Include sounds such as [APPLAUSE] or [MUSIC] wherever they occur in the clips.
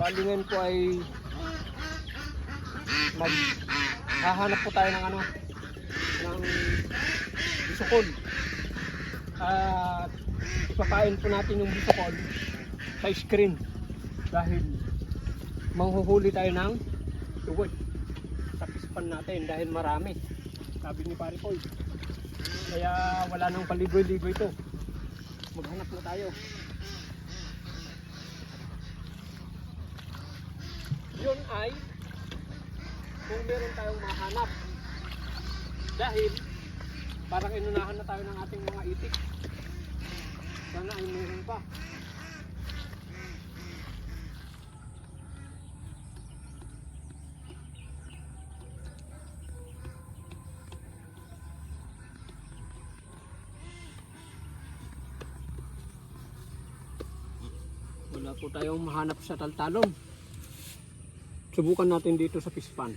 Bali ngayon po ay mag hahanap po tayo ng ano ng bisukol. At ipapain po natin yung bisukol sa screen dahil manghuhuli tayo ng tuwod sa pispan natin dahil marami. Sabi ni Pare Paul. Kaya wala nang paligoy-ligoy to. Maghanap na tayo. Yun ay kung meron tayong mahanap. Dahil parang inunahan na tayo ng ating mga itik. Sana ay meron pa. Wala po tayong mahanap sa taltalong. Subukan natin dito sa pispan.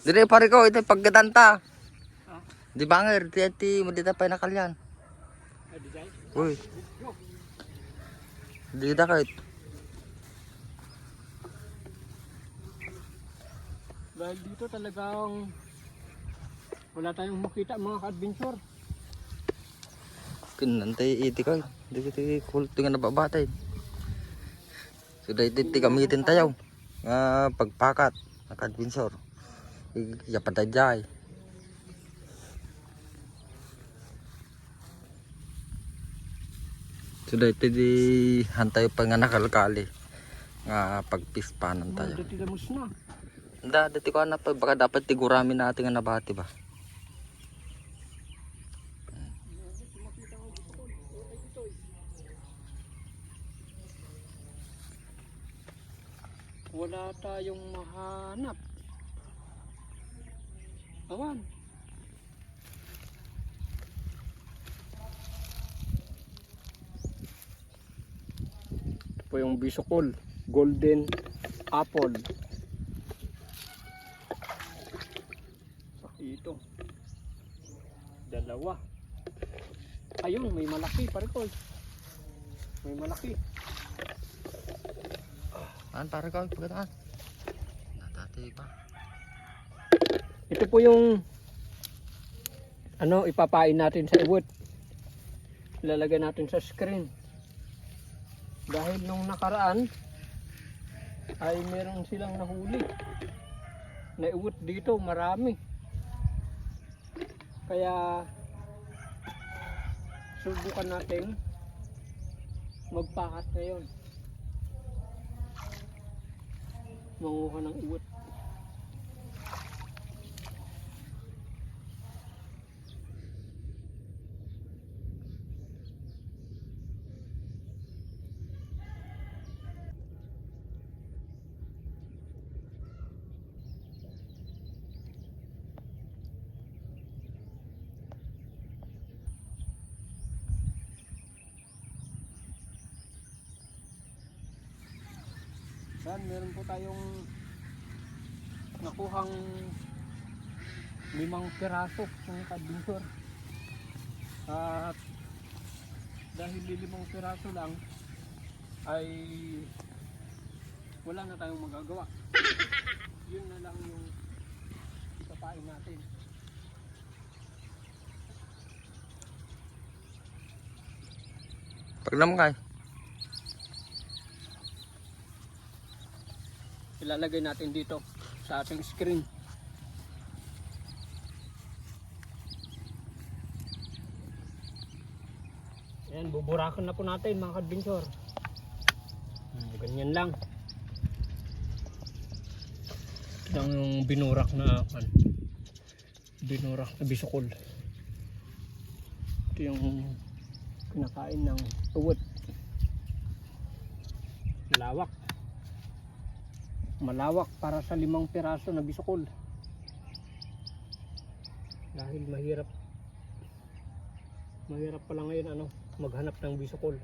Dire pare ko, ito pagkatanta. Ah. Di banger, ti ti mo dita pa nakalyan. Dahil. Uy. Di da kahit. Dahil dito talagang wala tayong makita mga ka-adventure. Kinantay iti ko. Di ko ti kulto nga nababatay. So dahil ti gamitin tayo. Nga pagpakat. Nakadwinsor. Yapatay jay. So dahil ti di hantay pa nga nakalkali. Nga pagpispanan tayo. Mga datilamos na. Da, dati ko na pa baka dapat tiguramin natin nga nabati ba. Wala tayong mahanap. Awan. Po yung bisokol. Golden apple. Ito. Dalawa. Ayun, may malaki pare ko. May malaki. An para ko pagkataan. Natati pa. Ito po yung ano ipapain natin sa iwot. Ilalagay natin sa screen. Dahil nung nakaraan ay meron silang nahuli. Na iwot dito marami. Kaya subukan natin magpakat ngayon. Manguha ng iwot. Yan, meron po tayong nakuhang limang piraso ng kadbintor. At dahil limang piraso lang ay wala na tayong magagawa. [LAUGHS] Yun na lang yung ipapain natin. Pag naman kay. Ilalagay natin dito sa ating screen. Ayan, buburakan na po natin mga kadbintor. Hmm, ganyan lang. Ito yung binurak na ano, binurak na bisukol. Ito yung kinakain ng uwot. Lawak malawak para sa limang piraso na bisukol. Dahil mahirap mahirap pala ngayon ano maghanap ng bisukol.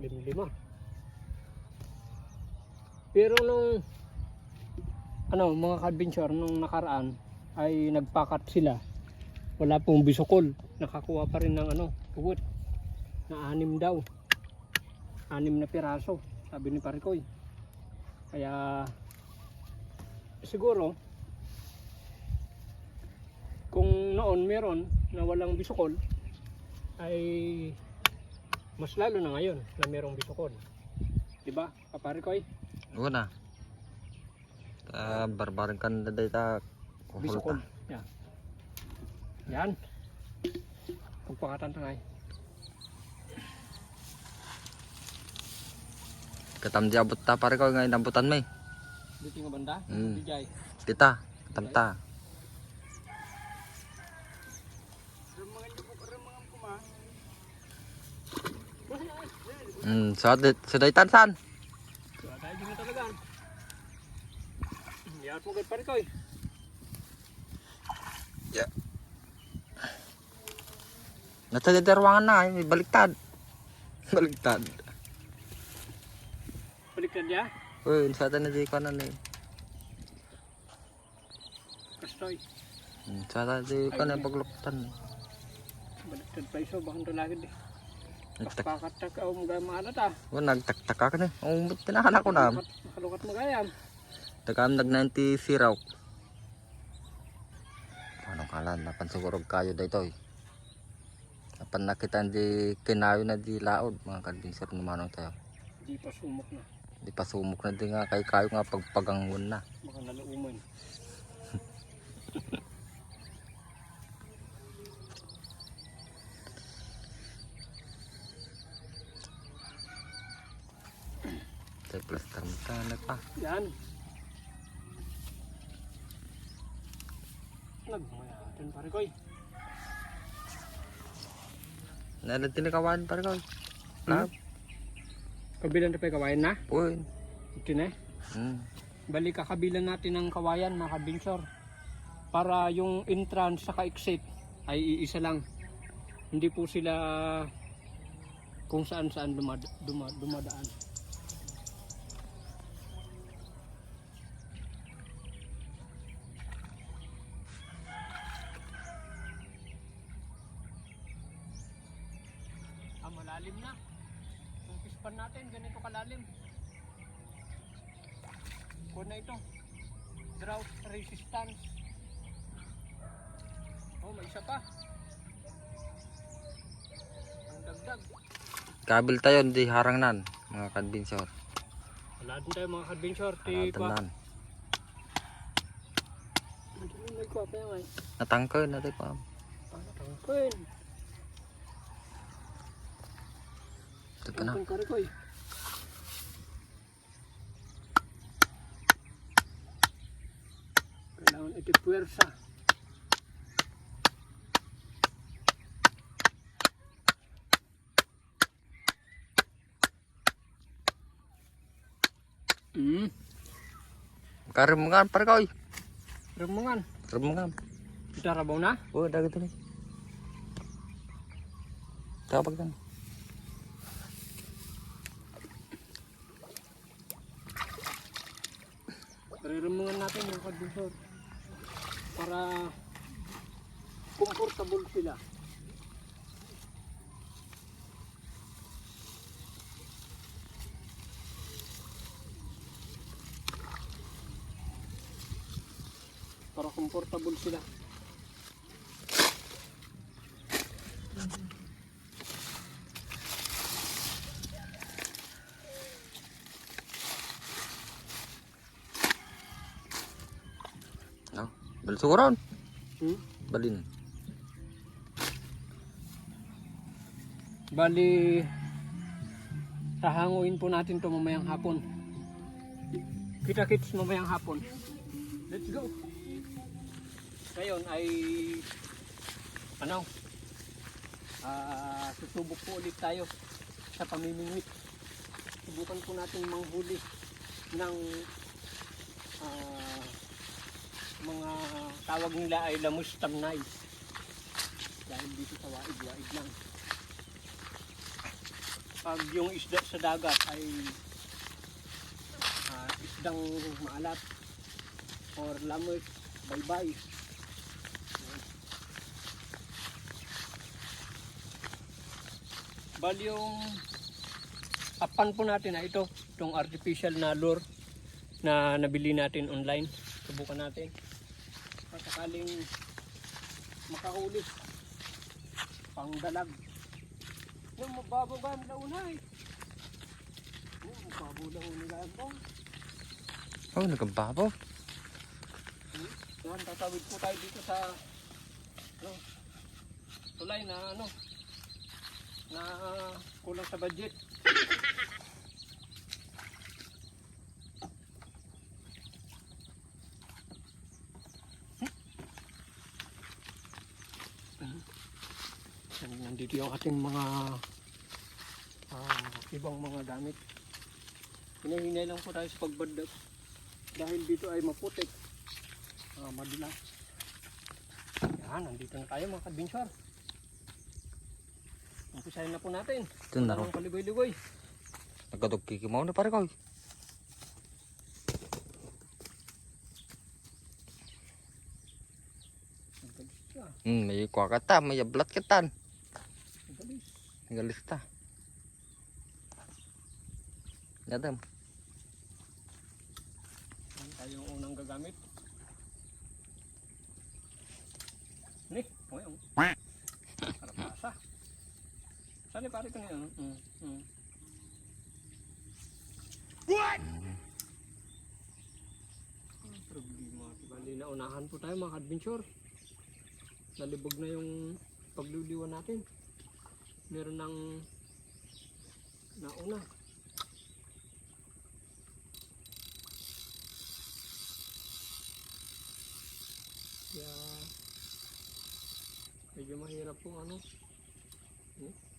Lim-lima pero nung ano mga adventure nung nakaraan ay nagpakat sila. Wala pong bisukol. Nakakuha pa rin ng ano ugot na anim daw. Anim na piraso, sabi ni Parikoy. Kaya siguro kung noon meron na walang bisukol ay mas lalo na ngayon na merong bisukol. Diba, Kaparikoy? Oo na. Ta barbaran kan na day ta. Bisukol. Yan. Yan. Pagpakatan tangay. Katam di abot ta pare ko ngayon ambutan may. Dito nga banda. Mm. Dijay. Kita, katam ta. Hmm, so dit so day tansan. Kaya tayo din talaga. Yan po kay Parikoy. Nasa dito ruangan na, baliktad. [LAUGHS] baliktad. Niya. Uy, sa atin na di ko na ni. Kastoy. Sa atin di ko na pagluktan. Baliktad pa iso. Bakang talagid eh. Nagtak, Pakatak o mga maalat ah. oh, nagtaktak ka na. Oh, tinahanak ko na. Nakalukat magayam. Tagam nag 90 siraw. Paano kala napan siguro kayo dito eh. Napan nakita di kinayo na di laod mga kadbinsir na manong tayo. Di pa sumok na. Di pa sumok na di nga kay kayo nga pagpagangon na. Baka nalauman. Tayo plus na pa. Yan. Nagmayatin Parikoy. Nalang tinikawan pa rin ko. Na, Kabilan na pa kawayan na. uy. Ito na eh. Hmm. Balik kakabilan natin ng kawayan mga kabinsor. Para yung entrance sa exit ay iisa lang. Hindi po sila kung saan saan dumad, duma, dumadaan. Ah, malalim na. Yung pispan natin, ganito kalalim. Kuha na ito. Drought resistance. Oh, may isa pa. Ang dagdag. Kabil tayo, di harang nan. Mga kadbinsir. Wala din tayo mga. Ti Haratan pa. nan. Natangke na tayo pa. Ano tangkin? Ito pa na. Tangkin kare ko eh. Kailangan iti puwersa. Hmm, Karimungan pare ko. remungan. Karimungan. Kita rabaw na? Oh, dagat ni. Tapag kan. Reremungan natin yung kadbusor. Para comfortable sila. Para comfortable sila. Balsuron. Hmm? Balin. Bali, tahanguin po natin to mamayang hapon. Kita-kits mamayang hapon. Let's go! Ngayon ay, ano, ah susubok po ulit tayo sa pamimingwit. Subukan po natin manghuli ng ah, mga tawag nila ay lamus tamnay. Dahil dito sa waig-waig lang. pag yung isda sa dagat ay ah, isdang maalat or lamok, baybay. Bali yung apan po natin na ito, itong artificial na lure na nabili natin online. Subukan natin. Sakaling makahuli pang dalag. Yung mababaga ang launay. Yung ang nila po. Oh, nagkababaw. Yan, tatawid po tayo dito sa ano, tulay na ano na kulang sa budget. Yan, Nandito yung ating mga ah, ibang mga gamit. Hinahinay lang po tayo sa pagbadag dahil dito ay maputik uh, madulas. Yan, nandito na tayo mga kadbinsar. Umpisahin na po natin. Ito na. Ang kaligoy-ligoy. Nagkadog kikimaw na pare ko. Hmm, may kuha ka ta, may ablat ka tan. Ang galis. Galis ta. Nadam. Yan tayo yung unang gagamit. Ni, oh yung. Karapasa. Saan ni pare ito ngayon? Mm, mm. Ang problema. Bali na unahan po tayo mga adventure. Nalibog na yung pagliliwan natin. Meron ng nauna. Kaya medyo mahirap po ano. Hmm?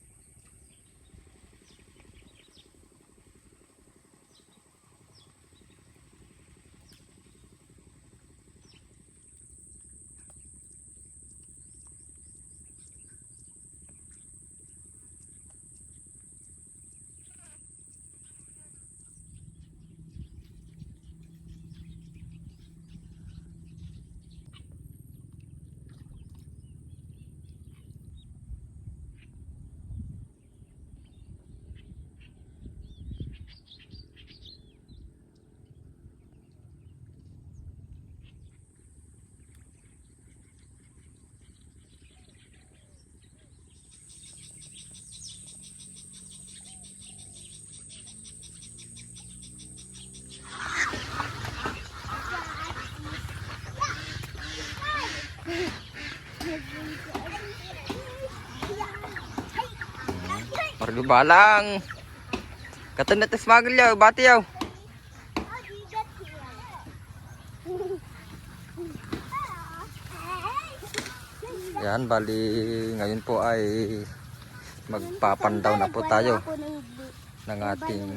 Margo balang. Kata na magel yaw, bati yaw. Yan, bali ngayon po ay magpapandaw na po tayo ng ating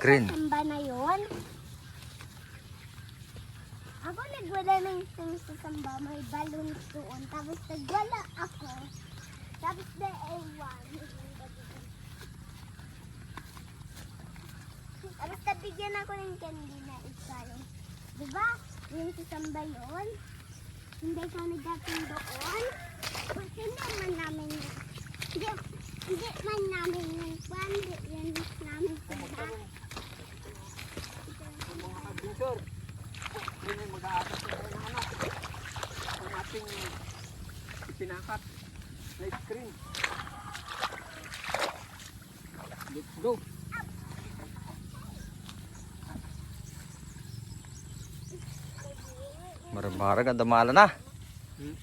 screen. Ako nagwala ng isang sa samba, may balloons doon. Tapos nagwala ako. Tapos na ewan. Tapos nabigyan ako ng candy na isa yun. Diba? Yung sa samba yun. Hindi ka nagdating doon. Kasi naman namin yun. Hindi, hindi man namin kwan. Hindi yan namin sila. Mga adventure. Yun yung mag-aatas na tayo ng ano. Ang ating ipinakat na screen. Let's go. Marang-marang ang damala na. Hmm.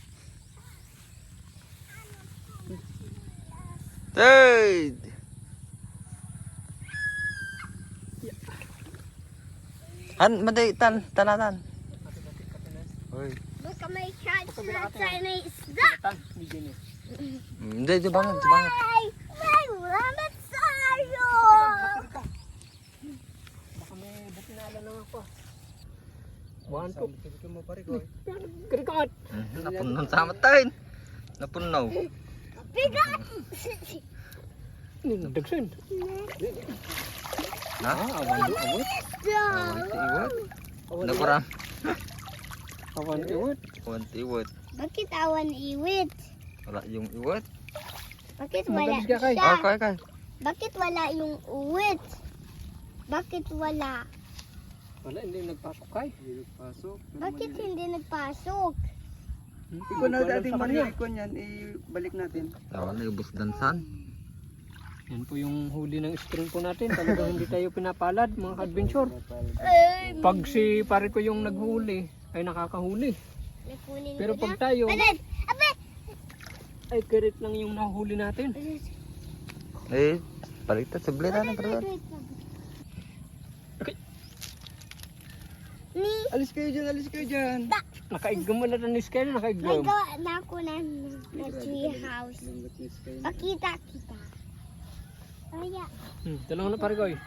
Han, maday, tan, tanatan. May chance Baka na binakati tayo na isda. Hindi di bangat, di bangat. Ay! May! Bakit ka? Baka may batinala na ako. Mo pare ko. Krikat! Napunon sa matain. Napunaw. Bigat! Nagdagsan. Na? Ah, awan do awat. Awan ti iwat. Awan Nakuram. Awan iwat. Awan iwat. Bakit awan iwit? Wala yung iwat. Bakit wala siya? Ah, kay kay. Bakit wala yung uwit? Bakit wala? Wala, hindi nagpasok kay. Hindi nagpasok. Bakit hindi nagpasok? Ikaw na dating marikon yan, ibalik natin. Awan na ubos dansan. Yan po yung huli ng string po natin. Talagang hindi tayo pinapalad mga ka-adventure. Ay, Pag si pare ko yung naghuli, ay nakakahuli. Pero pag tayo, ay kirit lang yung nahuli natin. Eh, baliktad sa bleda na pero. Ni, Alis kayo dyan, alis kayo dyan. Nakaigam mo na ng scale, may nakaigam. gawa na ako na, na tree house. Pakita kita. Kaya, Hmm, dalawa na pare ko eh.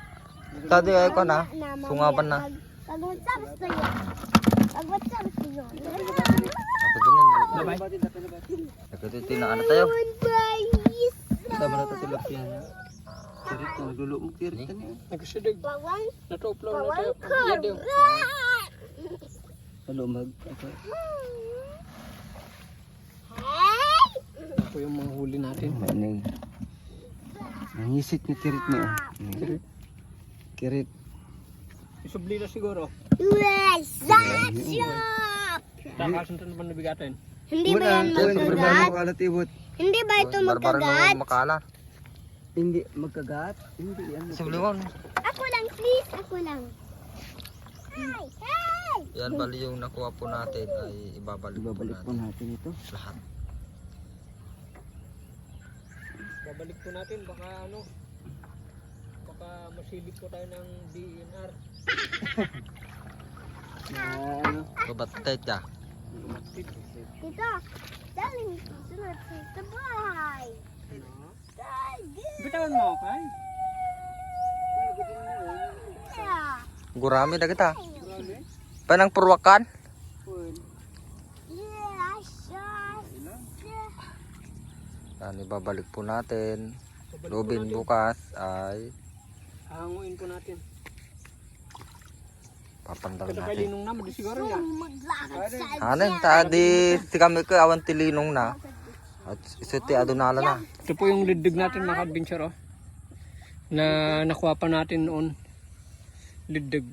Tadi ay ko na. mamaya Sungaban na. Pag, WhatsApp sa iyo. Pag WhatsApp sa iyo. Ako din yun. Bye-bye. Nagkatiti na ano tayo. One by Tama na ito tilapia na. Tirit na, nagulo mo tirit ka niya. Nagsidig. Bawang, Natuplaw na tayo. Yan din. Halo, mag, ako. Po yung mga huli natin. Maning. Nangisik ni tirit mo. oh. Tirit. Tirit. Isubli na siguro. What's that shop? Takasan ito naman nabigatin. Hindi ba yan magkagat? Hindi ba ito magkagat? makala. Hindi, magkagat. Hindi yan. Sublingon. Ako lang, please. Ako lang. Hi! Hi! Yan bali yung nakuha po natin ay ibabalik, Ibabalik po po natin natin ito. lahat. Babalik po natin. Baka ano. Baka masilip po tayo ng DNR. [LAUGHS] Ano? Babatay ka. Tito, dali mo sunod sa bahay. Bitawan mo, kay. Gurami na kita. Panang purwakan. Yan, ibabalik po natin. Natin. bukas ay Hanguin po natin. papandang natin. Anen, tadi si kami ko awan tilinong na. At isuti adunala na. Ito po yung lidig natin mga adventure oh. Na nakuha pa natin noon. Lidig.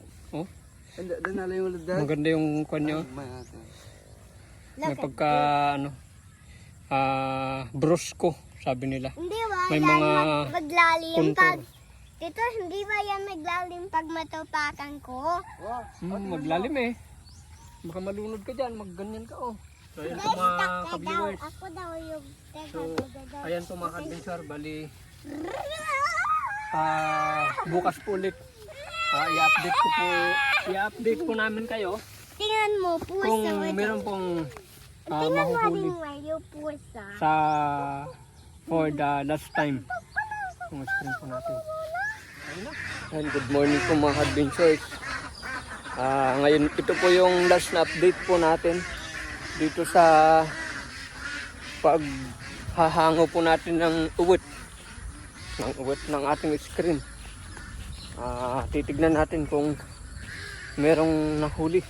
Danala yung dahil. maganda yung kanya. May pagka ano ah brusco sabi nila. Hindi ba May yan mga mag- maglalim kontur. pag... Tito, hindi ba yan maglalim pag matupakan ko? Hmm, maglalim eh. Baka malunod ka dyan, magganyan ka oh. So ayan po mga tak ka daw. ka-viewers. Ako daw yung... Teka, So daw. ayan po mga adventure, bali [LAUGHS] ah bukas po ulit. Ah, i-update ko po, i-update po namin kayo Tingnan mo, pusa. kung meron pong ah, Tingnan mo mahuhuli rin pusa. sa for the last time kung screen po natin. And good morning po mga adventures. Ah, ngayon ito po yung last na update po natin dito sa paghahango po natin ng uwit ng uwit ng ating screen. Ah, titignan natin kung merong nahuli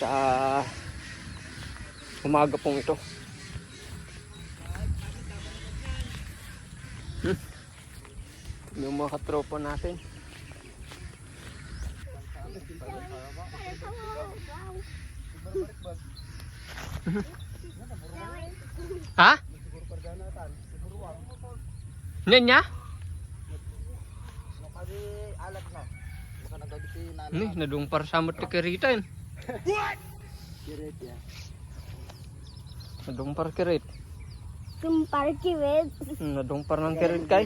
sa umaga pong ito. yung mga katropa natin. Ha? Yan niya? Ni, nadung para sa mati kiritan. Tirit yan. Nadung para kirit. Yung parkiwid. Hmm, Nadung para ng kirit kay.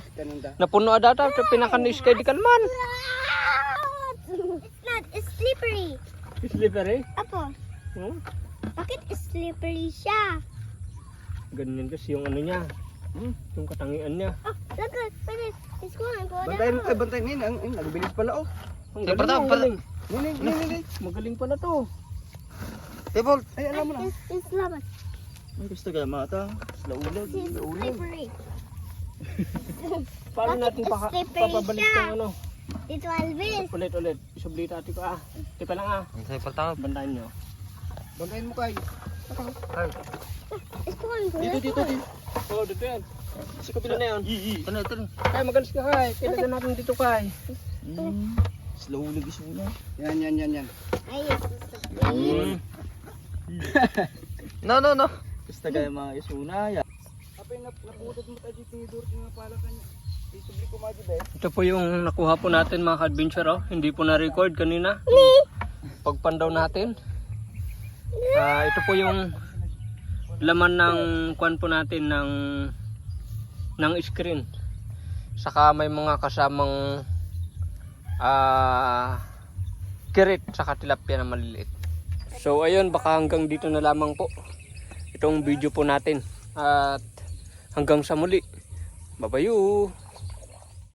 Napuno adata sa pinakanis kay di kalman. It's not, it's slippery. Slippery. Apo, Hmm? bakit slippery siya? Ganyan kasi yung ano niya. Hmm? Yung katangian niya. Oh, look, look, it's going, go Bantayin mo kayo, bantayin mo yun. Ang, ang, nagbilis pala oh. Ang galing, daw, ang pala- galing. Nini, nini, nini. Magaling pala to. Tibol. Ay, alam mo na. It's, it's labas. Ay, gusto kaya mata. Laulag, laulag. Paano natin paka, slippery papabalik yung ano? Dito Alvin. Ulit, ulit. Isublita ati ko ah. Tipa lang ah. Ang sa'yo patawad. Bandayan nyo. Bantayin mo kay. Ay, School ko. Dito, dito, dito. Oo, dito yan. Sa kapila na yan. ito na, ito na. Kay, magalis ka kay. Kailangan natin dito kay. Slow lagi suna. Yan, yan, yan, yan. Ay, sasabihin. [LAUGHS] No, no, no. Basta kaya mga isuna. Yan. Apay, naputot mo tayo dito yung door ng palakan niya. Ito po yung nakuha po natin mga ka-adventure. Oh. Hindi po na-record kanina. Pagpandaw natin. Ah, ito po yung laman ng kwan po natin ng ng screen. Saka may mga kasamang ah kirit saka tilapia na maliliit. So ayun, baka hanggang dito na lamang po itong video po natin. At hanggang sa muli. Babayu!